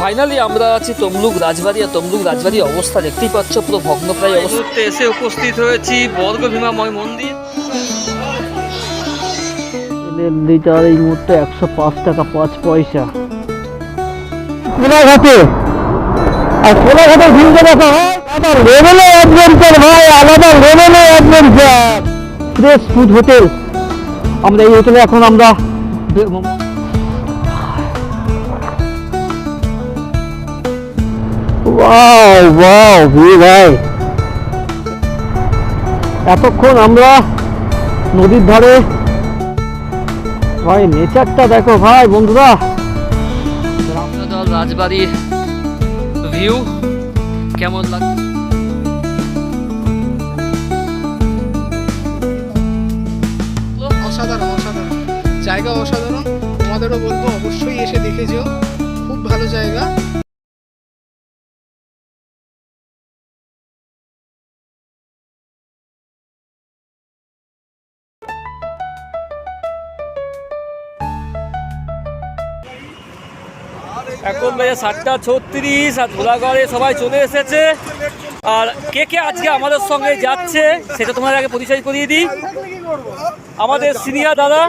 Finally আমরা আছি তমলুক রাজবাড়ি আর তমলুক রাজবাড়ির অবস্থা দেখতেই পাচ্ছ পুরো ভগ্নপ্রায় অবস্থা এসে উপস্থিত হয়েছি বর্গ ভীমাময় মন্দির। তেলের লিটার এই মুহূর্তে একশো পাঁচ টাকা পাঁচ পয়সা। কোলাঘাটে। আর কোলাঘাটে ভিড়তে দেখো আলাদা লেভেলে অ্যাডভেঞ্চার ভাই আলাদা লেভেলে অ্যাডভেঞ্চার ফ্রেশ ফুড হোটেল আমরা এই হোটেলে এখন আমরা ওয়াও ওয়াও ভিড় ভাই। এতক্ষণ আমরা নদীর ধারে ভাই নেচারটা দেখো ভাই বন্ধুরা। রাজবাড়ির ভিউ কেমন লাগে অসাধারণ অসাধারণ। জায়গা অসাধারণ। তোমাদেরও বলব অবশ্যই এসে দেখে যেও। খুব ভালো জায়গা। বাজে সাতটা ছত্রিশ আর ধুলাগড়ে সবাই চলে এসেছে। আর কে কে আজকে আমাদের সঙ্গে যাচ্ছে সেটা তোমাদের আগে পরিচয় করিয়ে দিই। আমাদের সিনিয়র দাদা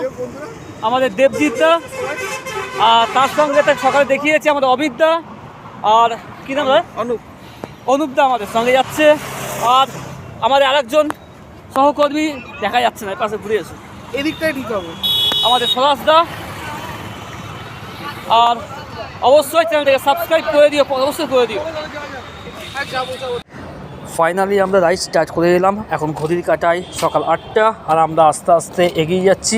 আমাদের দেবজিৎ দা আর তার সঙ্গে সকালে দেখিয়েছি আমাদের অমিত দা আর কী নাম অনুপ। অনুপদা আমাদের সঙ্গে যাচ্ছে। আর আমাদের আরেকজন সহকর্মী দেখা যাচ্ছে না পাশে ঘুরে এসো। এদিকটাই ঠিক হবে আমাদের সরাস দা আর অবশ্যই চ্যানেলটাকে সাবস্ক্রাইব করে দিও, অবশ্যই করে দিও। ফাইনালি আমরা রাইড স্টার্ট করে এলাম। এখন ঘড়ির কাটায় সকাল আটটা, আর আমরা আস্তে আস্তে এগিয়ে যাচ্ছি।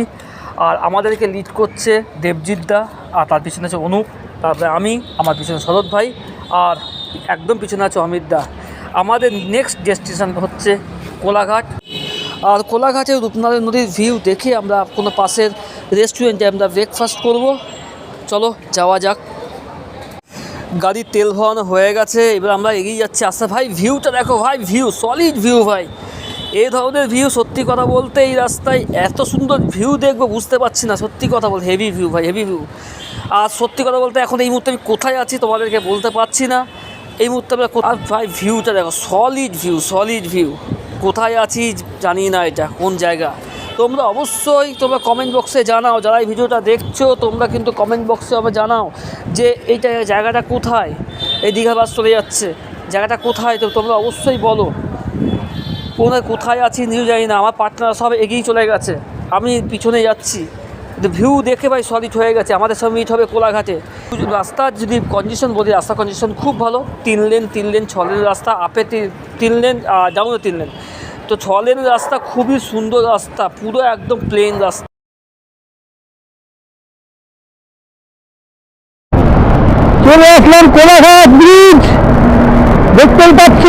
আর আমাদেরকে লিড করছে দেবজিৎ দা, আর তার পিছনে আছে অনুপ তারপরে আমি, আমার পিছনে শরৎ ভাই, আর একদম পিছনে আছে অমিত দা। আমাদের নেক্সট ডেস্টিনেশন হচ্ছে কোলাঘাট। আর কোলাঘাটের রূপনারায়ণ নদীর ভিউ দেখে আমরা কোনো পাশের রেস্টুরেন্টে আমরা ব্রেকফাস্ট করব। চলো, যাওয়া যাক। গাড়ির তেল ভরানো হয়ে গেছে, এবার আমরা এগিয়ে যাচ্ছি আচ্ছা ভাই ভিউটা দেখো ভাই ভিউ সলিড ভিউ ভাই। এই ধরনের ভিউ সত্যি কথা বলতে এই রাস্তায় এত সুন্দর ভিউ দেখব, বুঝতে পারছি না, সত্যি কথা বল হেভি ভিউ ভাই হেভি ভিউ আর সত্যি কথা বলতে এখন এই মুহূর্তে আমি কোথায় আছি তোমাদেরকে বলতে পারছি না। এই মুহূর্তে আমরা আর ভাই ভিউটা দেখো সলিড ভিউ সলিড ভিউ কোথায় আছি জানি না এটা, কোন জায়গা? তোমরা অবশ্যই তোমরা কমেন্ট বক্সে জানাও। যারা এই ভিডিওটা দেখছ, তোমরা কিন্তু কমেন্ট বক্সে আমাকে জানাও যে এইটা জায়গাটা কোথায়? এই দীঘা বাস চলে যাচ্ছে। জায়গাটা কোথায়? তো তোমরা অবশ্যই বলো। কোথায় কোথায় আছি নিজেও জানি না। আমার পার্টনার সব এগিয়ে চলে গেছে। আমি পিছনে যাচ্ছি। ভিউ দেখে ভাই সলিড হয়ে গেছে। আমাদের সঙ্গে মিট হবে কোলাঘাটে। রাস্তার যদি কন্ডিশন বলি রাস্তা কন্ডিশন খুব ভালো। তিন লেন তিন লেন ছ লেন রাস্তা। আপে তিন- লেন ডাউনে তিন লেন তো ছ লেন রাস্তা খুবই সুন্দর রাস্তা, পুরো একদম প্লেন রাস্তা। চলে আসলাম কোলাঘাট ব্রিজ দেখতেই পাচ্ছ?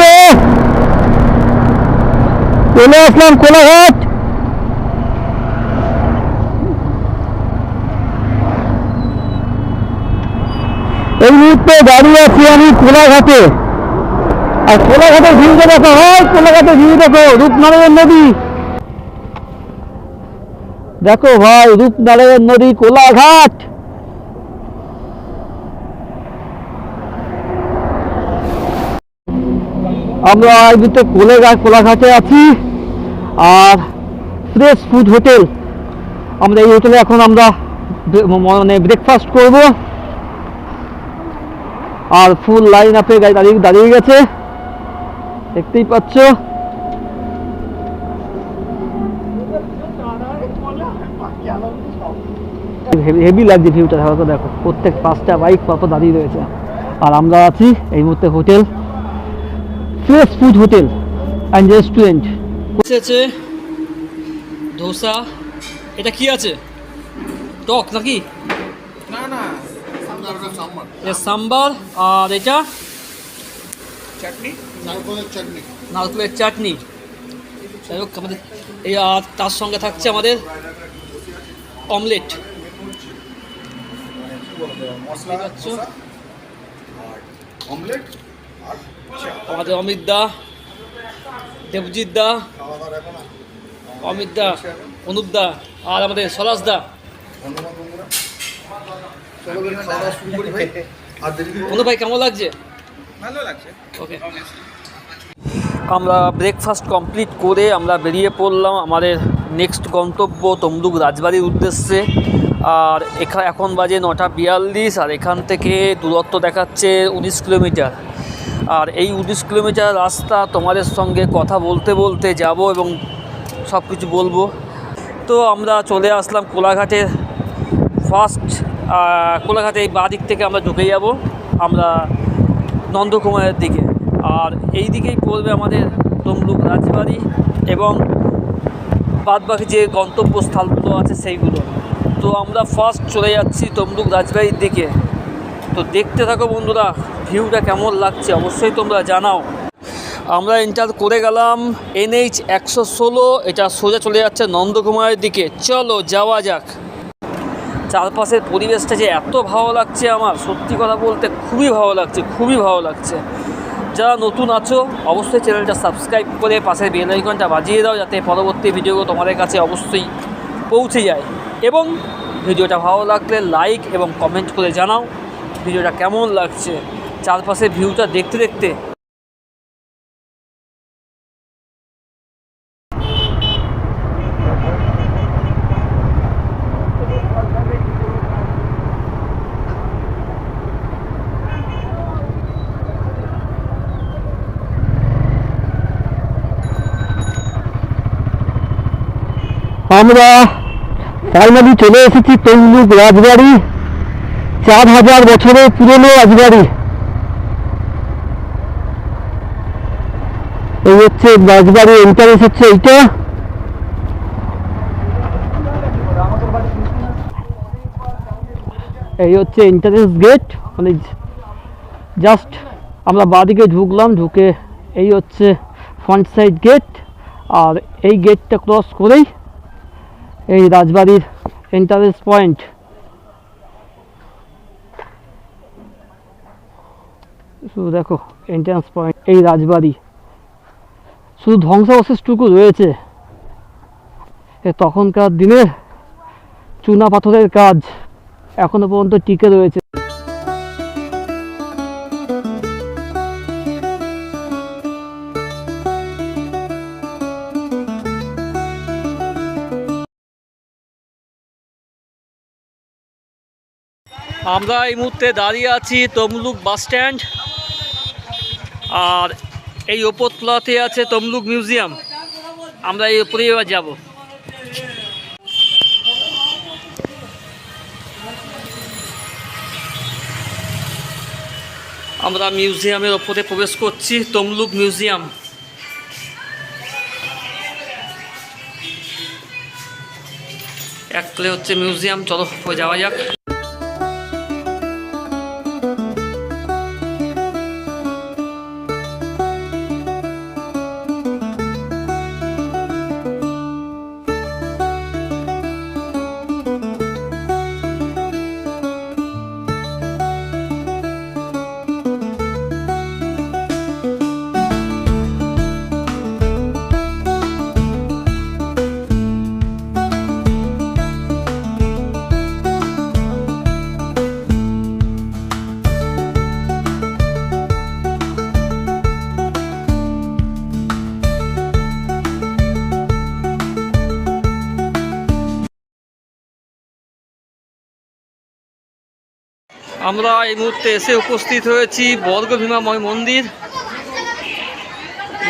চলে আসলাম কোলাঘাট। এই মুহূর্তে দাঁড়িয়ে আছি আমি কোলাঘাটে। আর কোলাঘাটের ভিউটা দেখো হয় কোলাঘাটের ভিউ দেখো, রূপনারায়ণ নদী। দেখো ভাই, রূপনারায়ণ নদী কোলাঘাট আমরা এই দুটো কোলেঘাট কোলাঘাটে আছি, আর ফ্রেশ ফুড হোটেল আমরা এই হোটেলে এখন আমরা মানে ব্রেকফাস্ট করব। আর ফুল লাইন আপে গাড়ি দাঁড়িয়ে দাঁড়িয়ে গেছে। দেখতেই পাচ্ছ। হেভি লাগছে ভিউটা দেখো দেখো প্রত্যেক পাঁচটা বাইক কত দাঁড়িয়ে রয়েছে। আর আমরা আছি এই মুহূর্তে hotel fresh food hotel and restaurant এসেছে ধোসা। এটা কি আছে? টক নাকি? না না সাম্বার আর এটা? চাটনি? নারকেলের চাটনি। যাই হোক আমাদের এই আর তার সঙ্গে থাকছে আমাদের অমলেট। আমাদের অমিত দা দেবজিৎ দা অমিত দা অনুপ দা আর আমাদের সরাস দা। বন্ধু ভাই। কেমন লাগছে? ভালো লাগছে। ওকে আমরা ব্রেকফাস্ট কমপ্লিট করে আমরা বেরিয়ে পড়লাম আমাদের নেক্সট গন্তব্য তমলুক রাজবাড়ির উদ্দেশ্যে। আর এখা, এখন বাজে নটা বিয়াল্লিশ আর এখান থেকে দূরত্ব দেখাচ্ছে উনিশ কিলোমিটার। আর এই উনিশ কিলোমিটার রাস্তা তোমাদের সঙ্গে কথা বলতে বলতে যাব এবং সব কিছু বলব। তো আমরা চলে আসলাম কোলাঘাটের ফার্স্ট কোলাঘাটে এই বাঁ দিক থেকে আমরা ঢুকে যাব। আমরা নন্দকুমারের দিকে। আর এই দিকেই পড়বে আমাদের তমলুক রাজবাড়ি এবং বাদবাকি যে গন্তব্যস্থলগুলো আছে সেইগুলো। তো আমরা ফার্স্ট চলে যাচ্ছি তমলুক রাজবাড়ির দিকে। তো দেখতে থাকো বন্ধুরা, ভিউটা কেমন লাগছে অবশ্যই তোমরা জানাও। আমরা এন্টার করে গেলাম এনএইচ একশো ষোলো, এটা সোজা চলে যাচ্ছে নন্দকুমারের দিকে। চলো যাওয়া যাক। চারপাশের পরিবেশটা যে এত ভালো লাগছে আমার, সত্যি কথা বলতে খুবই ভালো লাগছে, খুবই ভালো লাগছে। যারা নতুন আছো, অবশ্যই চ্যানেলটা সাবস্ক্রাইব করে পাশের বেল আইকনটা বাজিয়ে দাও, যাতে পরবর্তী ভিডিওগুলো তোমাদের কাছে অবশ্যই পৌঁছে যায়। এবং ভিডিওটা ভালো লাগলে লাইক এবং কমেন্ট করে জানাও, ভিডিওটা কেমন লাগছে? চারপাশের ভিউটা দেখতে দেখতে আমরা ফাইনালি চলে এসেছি তমলুক রাজবাড়ি, চার হাজার বছরের পুরনো রাজবাড়ি। এই হচ্ছে রাজবাড়ির এন্টারেন্স হচ্ছে এইটা। এই হচ্ছে এন্টারেন্স গেট মানে জাস্ট আমরা বাদিকে ঢুকলাম, ঢুকে এই হচ্ছে ফ্রন্ট সাইড গেট আর এই গেটটা ক্রস করেই এই রাজবাড়ির এন্টারেন্স পয়েন্ট শুধু দেখো এন্ট্রান্স পয়েন্ট এই রাজবাড়ি। শুধু ধ্বংসাবশেষটুকু রয়েছে। এ তখনকার দিনের চুনা পাথরের কাজ এখনও পর্যন্ত টিকে রয়েছে। আমরা এই মুহূর্তে দাঁড়িয়ে আছি তমলুক বাস স্ট্যান্ড। আর এই ওপর তলাতে আছে তমলুক মিউজিয়াম। আমরা এই ওপরেই এবার যাব। আমরা মিউজিয়ামের ওপরে প্রবেশ করছি, তমলুক মিউজিয়াম। এক প্লে হচ্ছে মিউজিয়াম, চলো যাওয়া যাক। আমরা এই মুহূর্তে এসে উপস্থিত হয়েছি বর্গভীমাময় মন্দির।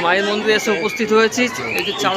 মায়ের মন্দিরে এসে উপস্থিত হয়েছি। এই যে চার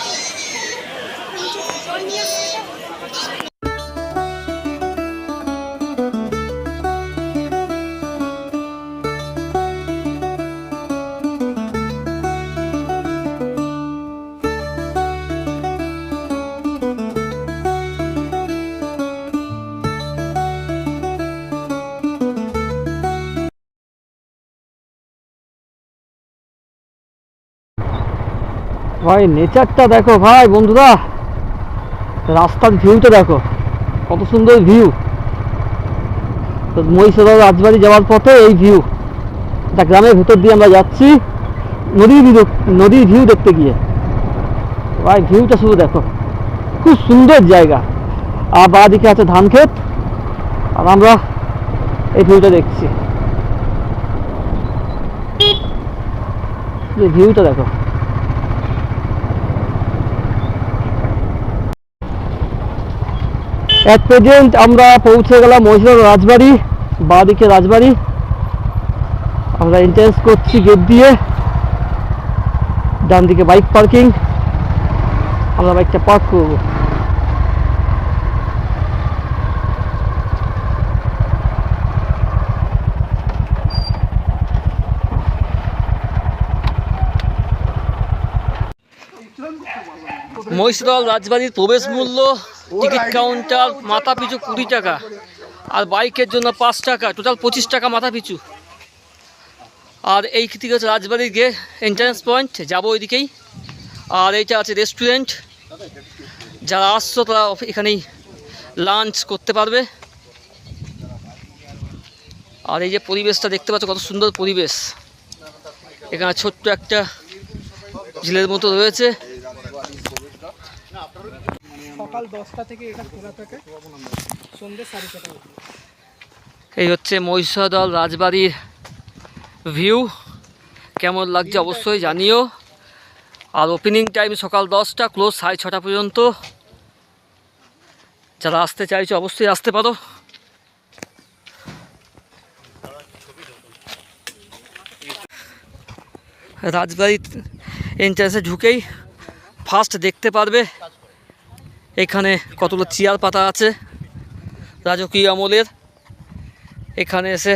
ভাই নেচারটা দেখো ভাই, বন্ধুরা। রাস্তার ভিউটা দেখো। কত সুন্দর ভিউ তো রাজবাড়ি যাওয়ার পথে এই ভিউ একটা গ্রামের ভেতর দিয়ে আমরা যাচ্ছি নদীর ভিউ নদীর ভিউ দেখতে গিয়ে। ভাই ভিউটা শুধু দেখো। খুব সুন্দর জায়গা। আর বাঁদিকে আছে ধান ক্ষেত। আর আমরা এই ভিউটা দেখছি। ভিউটা দেখো। অ্যাট প্রেজেন্ট আমরা পৌঁছে গেলাম মহিষাদল রাজবাড়ি, বাঁদিকে রাজবাড়ি। আমরা এন্ট্রেন্স করছি গেট দিয়ে। ডান দিকে বাইক পার্কিং আমরা বাইকটা পার্ক করব। মহিষদল রাজবাড়ির প্রবেশ মূল্য টিকিট কাউন্টার মাথা পিছু কুড়ি টাকা। আর বাইকের জন্য পাঁচ টাকা টোটাল পঁচিশ টাকা মাথা পিছু আর এই দিকে হচ্ছে রাজবাড়ির গে এন্ট্রান্স পয়েন্ট যাব ওইদিকেই। আর এইটা আছে রেস্টুরেন্ট যারা আসছো তারা এখানেই লাঞ্চ করতে পারবে। আর এই যে পরিবেশটা দেখতে পাচ্ছ, কত সুন্দর পরিবেশ। এখানে ছোট্ট একটা ঝিলের মতো রয়েছে। সকাল দশটা থেকে এটা খোলা থাকে। সন্ধ্যে সাড়ে ছটা এই হচ্ছে মহিষাদল রাজবাড়ির ভিউ। কেমন লাগছে অবশ্যই জানিও। আর ওপেনিং টাইম সকাল দশটা ক্লোজ সাড়ে ছটা পর্যন্ত। যারা আসতে চাইছো অবশ্যই আসতে পারো। রাজবাড়ির এন্ট্রান্সে ঢুকেই ফার্স্ট দেখতে পারবে। এখানে কতগুলো চেয়ার পাতা আছে, রাজকীয় আমলের। এখানে এসে,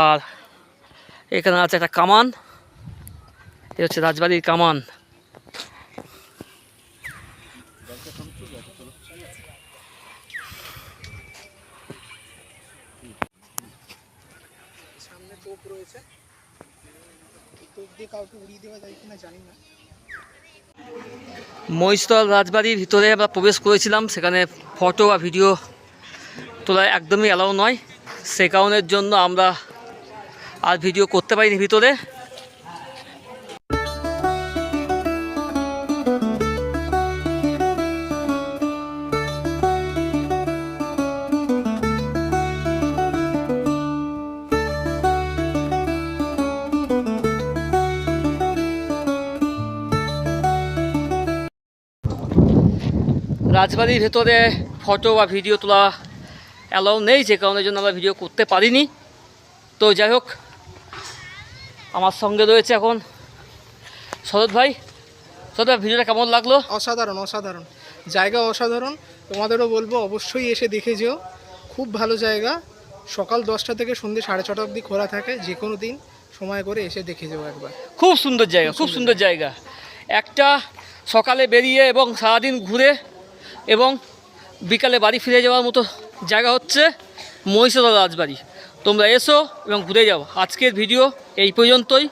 আর এখানে আছে একটা কামান। এ হচ্ছে রাজবাড়ির কামান। তোপ রয়েছে। তোপ দিয়ে কাউকে উড়িয়ে দেওয়া যায় কিনা জানি না। মহিষতল রাজবাড়ির ভিতরে আমরা প্রবেশ করেছিলাম। সেখানে ফটো বা ভিডিও তোলা একদমই অ্যালাউ নয়। সে কারণের জন্য আমরা আর ভিডিও করতে পারিনি ভিতরে। রাজবাড়ির ভেতরে ফটো বা ভিডিও তোলা অ্যালাউ নেই যে কারণের জন্য আমরা ভিডিও করতে পারিনি। তো যাই হোক আমার সঙ্গে রয়েছে এখন শরৎ ভাই। শরৎ ভাই ভিডিওটা কেমন লাগল? অসাধারণ অসাধারণ। জায়গা অসাধারণ। তোমাদেরও বলব অবশ্যই এসে দেখে যেও। খুব ভালো জায়গা। সকাল দশটা থেকে সন্ধ্যে সাড়ে ছটা অবধি খোলা থাকে যে কোনো দিন সময় করে এসে দেখে যাও একবার। খুব সুন্দর জায়গা খুব সুন্দর জায়গা। একটা সকালে বেরিয়ে এবং সারাদিন ঘুরে এবং বিকালে বাড়ি ফিরে যাওয়ার মতো জায়গা হচ্ছে মহিষাদল রাজবাড়ি। তোমরা এসো এবং ঘুরে যাও। আজকের ভিডিও এই পর্যন্তই।